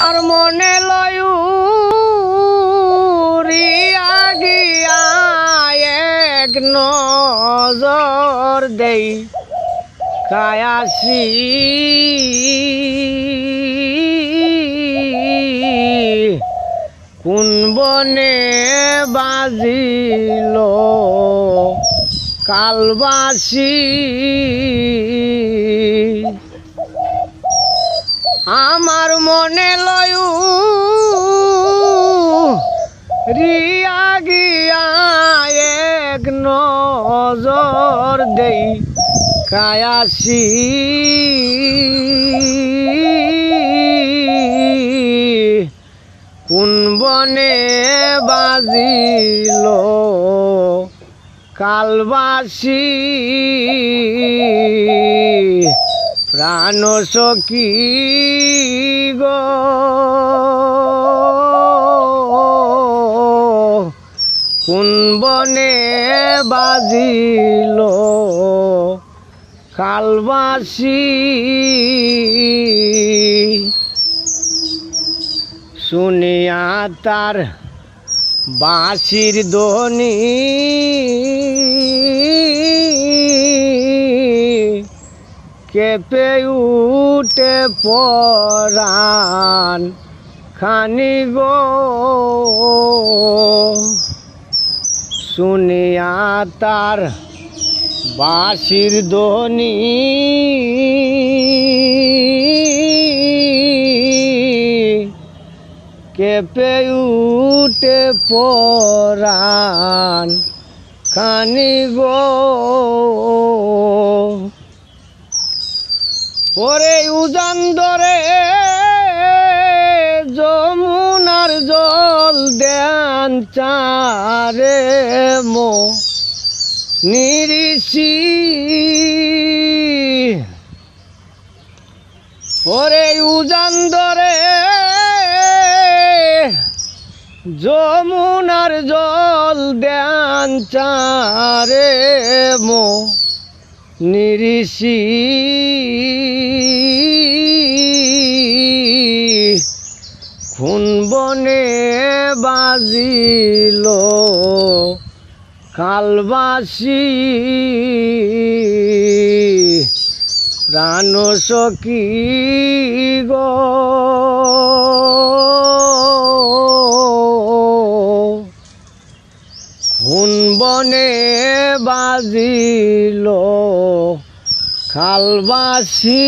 আর মনে লয়ু রিয়া গিয়া এক নজর দেই। কায়াসি। কোন বনে বাজিল কালবাসি? আমার মনে লয়ু। রিয়া গিয়া এক নজর দেই কায়াসি কোন বনে বাজিল কালবাসি? প্রাণ সখী গো। কোন বনে বাজিল কালবাসি? শুনিয়া তার বাঁশির ধ্বনি কেঁপে উঠে পরাণ খানি গো। শুনিয়া তার বাঁশির ধ্বনি। কেঁপে উঠে পরাণ খানি গো। ওরে উজান ধরে যমুনার জল দেন চারে মো। নিরিষি। ওরে উজান ধরে যমুনার জল দেন চারে মো। নিরিষি। খুন বনে বাজিল কালবাসি। প্রাণ সখী গো। বনে বাজিল খালবাসী।